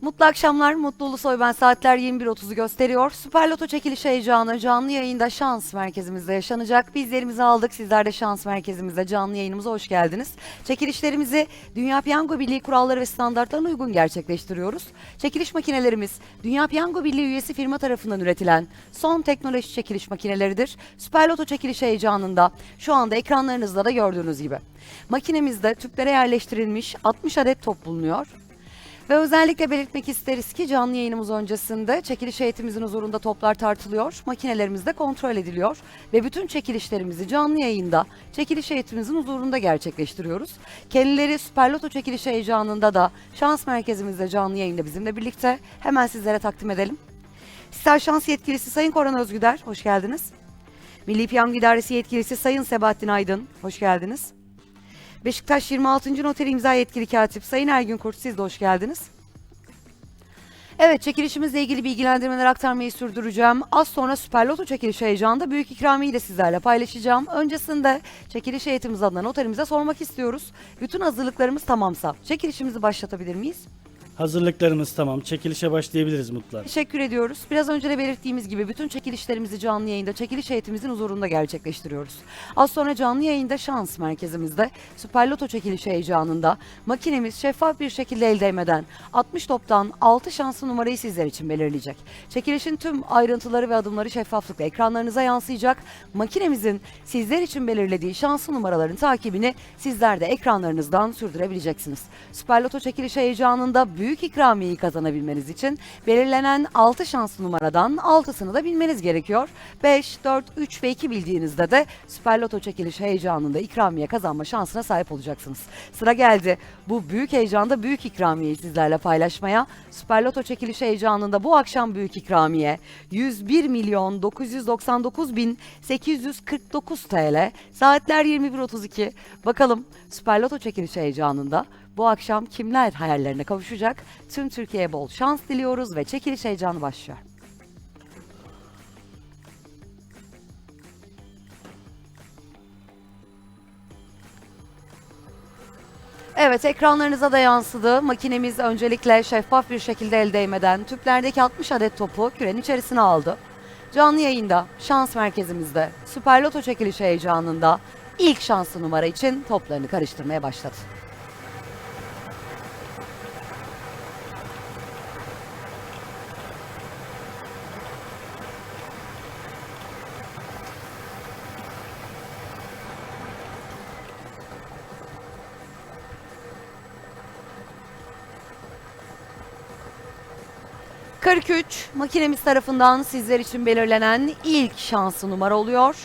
Mutlu akşamlar, mutlu Ulusoy ben. Saatler 21.30'u gösteriyor. Süper Loto çekiliş heyecanı canlı yayında şans merkezimizde yaşanacak. Bizlerimizi aldık. Sizler de şans merkezimizde canlı yayınımıza hoş geldiniz. Çekilişlerimizi Dünya Piyango Birliği kuralları ve standartlarına uygun gerçekleştiriyoruz. Çekiliş makinelerimiz Dünya Piyango Birliği üyesi firma tarafından üretilen son teknoloji çekiliş makineleridir. Süper Loto çekiliş heyecanında şu anda ekranlarınızda da gördüğünüz gibi. Makinemizde tüplere yerleştirilmiş 60 adet top bulunuyor. Ve özellikle belirtmek isteriz ki canlı yayınımız öncesinde çekiliş heyetimizin huzurunda toplar tartılıyor, makinelerimiz de kontrol ediliyor ve bütün çekilişlerimizi canlı yayında çekiliş heyetimizin huzurunda gerçekleştiriyoruz. Kendileri Süper Loto çekiliş heyecanında da şans merkezimizde canlı yayında bizimle birlikte hemen sizlere takdim edelim. Star Şans Yetkilisi Sayın Koran Özgüder, hoş geldiniz. Milli Piyango İdaresi Yetkilisi Sayın Sebahattin Aydın, hoş geldiniz. Beşiktaş 26. Noteri imza yetkili katip Sayın Ergün Kurt siz de hoş geldiniz. Evet çekilişimizle ilgili bilgilendirmeler aktarmayı sürdüreceğim. Az sonra Süper Loto çekiliş heyecanında büyük ikramiyeyi de sizlerle paylaşacağım. Öncesinde çekiliş heyetimiz adına noterimize sormak istiyoruz. Bütün hazırlıklarımız tamamsa çekilişimizi başlatabilir miyiz? Hazırlıklarımız tamam. Çekilişe başlayabiliriz Mutlar. Teşekkür ediyoruz. Biraz önce de belirttiğimiz gibi bütün çekilişlerimizi canlı yayında çekiliş heyetimizin huzurunda gerçekleştiriyoruz. Az sonra canlı yayında şans merkezimizde Süper Loto çekiliş heyecanında makinemiz şeffaf bir şekilde el değmeden 60 toptan 6 şanslı numarayı sizler için belirleyecek. Çekilişin tüm ayrıntıları ve adımları şeffaflıkla ekranlarınıza yansıyacak. Makinemizin sizler için belirlediği şanslı numaraların takibini sizler de ekranlarınızdan sürdürebileceksiniz. Süper Loto çekiliş heyecanında büyük ikramiyeyi kazanabilmeniz için belirlenen 6 şanslı numaradan 6'sını da bilmeniz gerekiyor. 5, 4, 3 ve 2 bildiğinizde de Süper Loto çekiliş heyecanında ikramiye kazanma şansına sahip olacaksınız. Sıra geldi bu büyük heyecanda büyük ikramiyeyi sizlerle paylaşmaya. Süper Loto çekiliş heyecanında bu akşam büyük ikramiye 101 milyon 999 bin 849 TL. Saatler 21.32. Bakalım Süper Loto çekiliş heyecanında bu akşam kimler hayallerine kavuşacak? Tüm Türkiye'ye bol şans diliyoruz ve çekiliş heyecanı başlıyor. Evet ekranlarınıza da yansıdı. Makinemiz öncelikle şeffaf bir şekilde el değmeden tüplerdeki 60 adet topu kürenin içerisine aldı. Canlı yayında şans merkezimizde Süper Loto çekiliş heyecanında ilk şanslı numara için toplarını karıştırmaya başladı. ...43 makinemiz tarafından sizler için belirlenen ilk şanslı numara oluyor.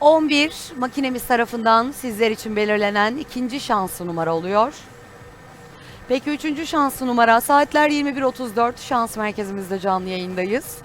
...11 makinemiz tarafından sizler için belirlenen ikinci şanslı numara oluyor. Peki üçüncü şanslı numara saatler 21.34 şans merkezimizde canlı yayındayız.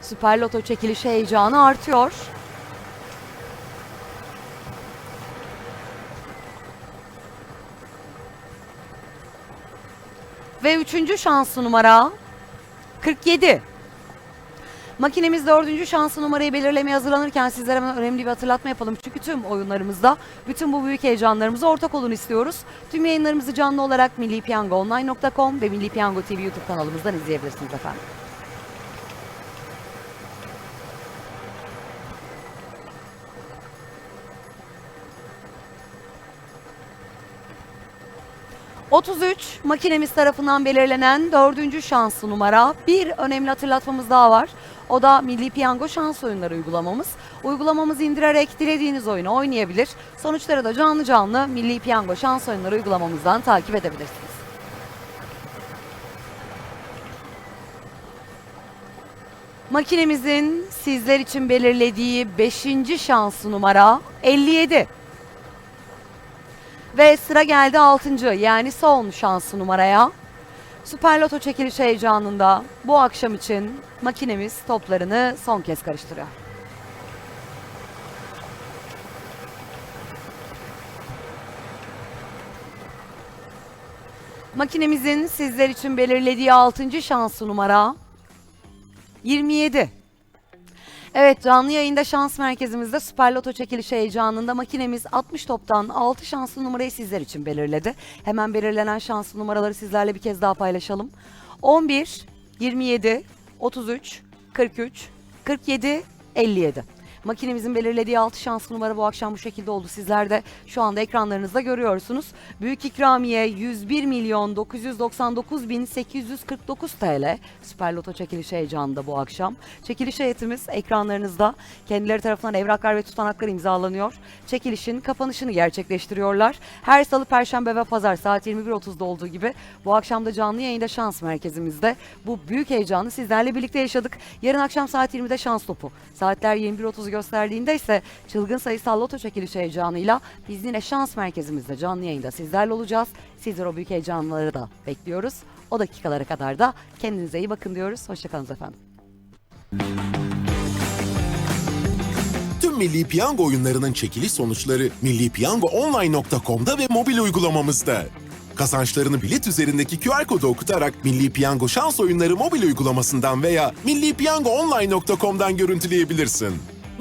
Süper Loto çekilişi heyecanı artıyor. Ve üçüncü şanslı numara 47. Makinemiz dördüncü şanslı numarayı belirlemeye hazırlanırken sizlere hemen önemli bir hatırlatma yapalım. Çünkü tüm oyunlarımızda bütün bu büyük heyecanlarımıza ortak olun istiyoruz. Tüm yayınlarımızı canlı olarak millipiyangoonline.com ve Milli Piyango TV YouTube kanalımızdan izleyebilirsiniz efendim. ...33 makinemiz tarafından belirlenen dördüncü şanslı numara. Bir önemli hatırlatmamız daha var. O da Milli Piyango Şans Oyunları uygulamamız. Uygulamamızı indirerek dilediğiniz oyunu oynayabilir. Sonuçları da canlı canlı Milli Piyango Şans Oyunları uygulamamızdan takip edebilirsiniz. Makinemizin sizler için belirlediği 5. şanslı numara 57. Ve sıra geldi 6. yani son şanslı numaraya. Süper Loto çekiliş heyecanında bu akşam için makinemiz toplarını son kez karıştırıyor. Makinemizin sizler için belirlediği 6. şansı numara 27. Evet canlı yayında şans merkezimizde Süper Loto çekilişi heyecanında makinemiz 60 toptan 6 şanslı numarayı sizler için belirledi. Hemen belirlenen şanslı numaraları sizlerle bir kez daha paylaşalım. 11, 27, 33, 43, 47, 57. Makinemizin belirlediği 6 şanslı numara bu akşam bu şekilde oldu. Sizler de şu anda ekranlarınızda görüyorsunuz. Büyük ikramiye 101 milyon 999 bin 849 TL. Süper Loto çekilişi heyecanında bu akşam. Çekiliş heyetimiz ekranlarınızda. Kendileri tarafından evraklar ve tutanaklar imzalanıyor. Çekilişin kapanışını gerçekleştiriyorlar. Her salı, perşembe ve pazar saat 21.30'da olduğu gibi bu akşam da canlı yayında şans merkezimizde bu büyük heyecanı sizlerle birlikte yaşadık. Yarın akşam saat 20'de şans topu. Saatler 21.30'u gösterdiğinde ise çılgın sayısal loto çekilişi heyecanıyla biz yine şans merkezimizde canlı yayında sizlerle olacağız. Sizler o büyük heyecanları da bekliyoruz. O dakikalara kadar da kendinize iyi bakın diyoruz. Hoşçakalın efendim. Tüm Milli Piyango oyunlarının çekiliş sonuçları millipiyangoonline.com'da ve mobil uygulamamızda. Kazançlarını bilet üzerindeki QR kodu okutarak Milli Piyango şans oyunları mobil uygulamasından veya millipiyangoonline.com'dan görüntüleyebilirsin.